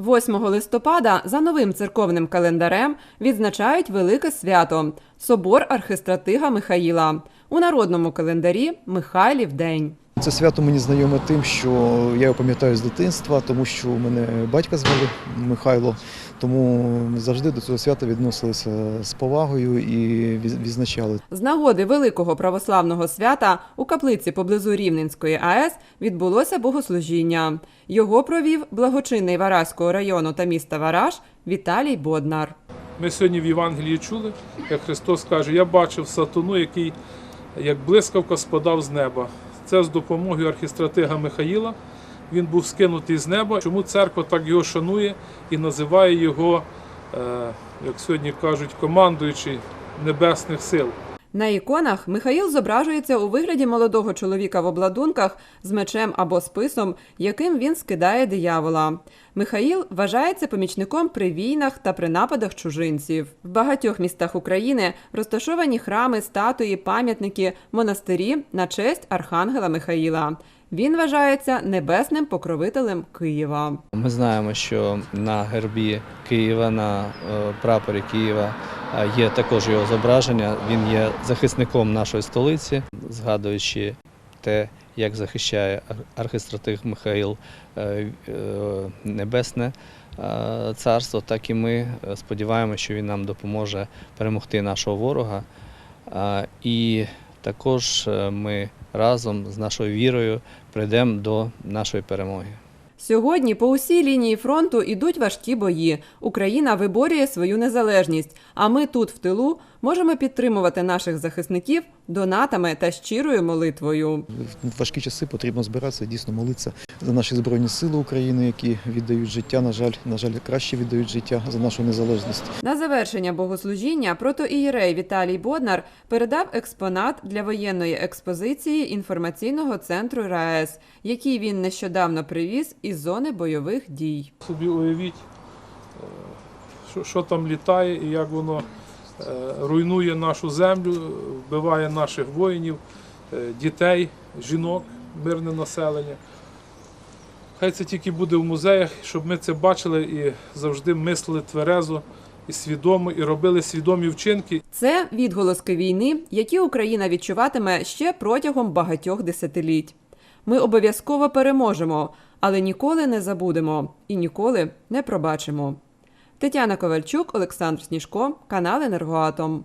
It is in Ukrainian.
8 листопада за новим церковним календарем відзначають велике свято Собор архистратига Михаїла. У народному календарі Михайлів день. Це свято мені знайоме тим, що я його пам'ятаю з дитинства, тому що мене батька звали Михайло, тому завжди до цього свята відносилися з повагою і відзначали. З нагоди великого православного свята у каплиці поблизу Рівненської АЕС відбулося богослужіння. Його провів благочинний Вараського району та міста Вараж Віталій Боднар. Ми сьогодні в Євангелії чули, як Христос каже, я бачив сатану, який як блискавка спадав з неба. Це з допомогою архістратига Михаїла. Він був скинутий з неба. Чому церква так його шанує і називає його, е, як сьогодні кажуть, командуючий небесних сил. На іконах Михаїл зображується у вигляді молодого чоловіка в обладунках з мечем або списом, яким він скидає диявола. Михаїл вважається помічником при війнах та при нападах чужинців. В багатьох містах України розташовані храми, статуї, пам'ятники, монастирі на честь архангела Михаїла. Він вважається небесним покровителем Києва. Ми знаємо, що на гербі Києва, на е, прапорі Києва є також його зображення. Він є захисником нашої столиці, згадуючи те, як захищає ар- Михаїл е, е, Небесне е, царство, так і ми сподіваємося, що він нам допоможе перемогти нашого ворога. І також ми разом з нашою вірою прийдемо до нашої перемоги. Сьогодні по усій лінії фронту ідуть важкі бої. Україна виборює свою незалежність. А ми тут, в тилу, можемо підтримувати наших захисників донатами та щирою молитвою. В важкі часи потрібно збиратися, дійсно молитися за наші збройні сили України, які віддають життя. На жаль, на жаль, краще віддають життя за нашу незалежність. На завершення богослужіння протоієрей Віталій Боднар передав експонат для воєнної експозиції інформаційного центру РаЕС, який він нещодавно привіз із зони бойових дій. Собі уявіть, е, що, що там літає і як воно е, руйнує нашу землю, вбиває наших воїнів, е, дітей, жінок, мирне населення. Хай це тільки буде в музеях, щоб ми це бачили і завжди мислили тверезо і свідомо, і робили свідомі вчинки, Це відголоски війни, які Україна відчуватиме ще протягом багатьох десятиліть. Ми обов'язково переможемо, але ніколи не забудемо і ніколи не пробачимо. Тетяна Ковальчук, Олександр Сніжко, канал Енергоатом.